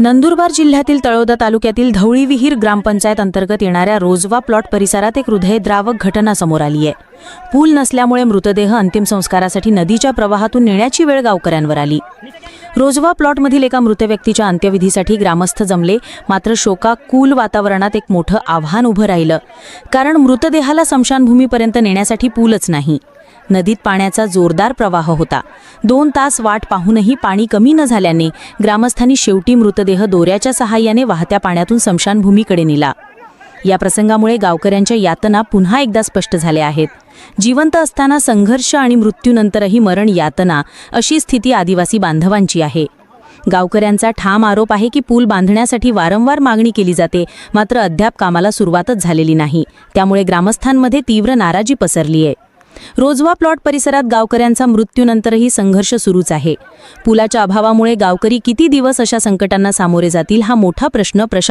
नंदुरबार जिल्ह्यातील तळोदा तालुक्यातील धवळी विहीर ग्रामपंचायत अंतर्गत येणाऱ्या रोजवा प्लॉट परिसरात एक हृदयद्रावक घटना समोर आली आहे. पूल नसल्यामुळे मृतदेह अंतिम संस्कारासाठी नदीच्या प्रवाहातून नेण्याची वेळ गावकऱ्यांवर आली. रोजवा प्लॉटमधील एका मृत व्यक्तीच्या अंत्यविधीसाठी ग्रामस्थ जमले मात्र शोकाकुल वातावरणात एक मोठं आव्हान उभं राहिलं. कारण मृतदेहाला स्मशानभूमीपर्यंत नेण्यासाठी पूलच नाही. नदीत पाण्याचा जोरदार प्रवाह होता. दोन तास वाट पाहूनही पाणी कमी न झाल्याने ग्रामस्थांनी शेवटी मृतदेह दोऱ्याच्या सहाय्याने वाहत्या पाण्यातून स्मशानभूमीकडे नेला. या प्रसंगामुळे गावकऱ्यांच्या यातना पुन्हा एकदा स्पष्ट झाल्या आहेत. जिवंत असताना संघर्ष आणि मृत्यूनंतरही मरण यातना अशी स्थिती आदिवासी बांधवांची आहे. गावकऱ्यांचा ठाम आरोप आहे की पूल बांधण्यासाठी वारंवार मागणी केली जाते मात्र अद्याप कामाला सुरुवातच झालेली नाही. त्यामुळे ग्रामस्थांमध्ये तीव्र नाराजी पसरली आहे रोजवा प्लॉट परिसरात गावकऱ्यांचा मृत्यूनंतरही संघर्ष सुरूच आहे. पुलाच्या अभावामुळे गावकरी किती दिवस अशा संकटांना सामोरे जातील हा मोठा प्रश्न प्रशा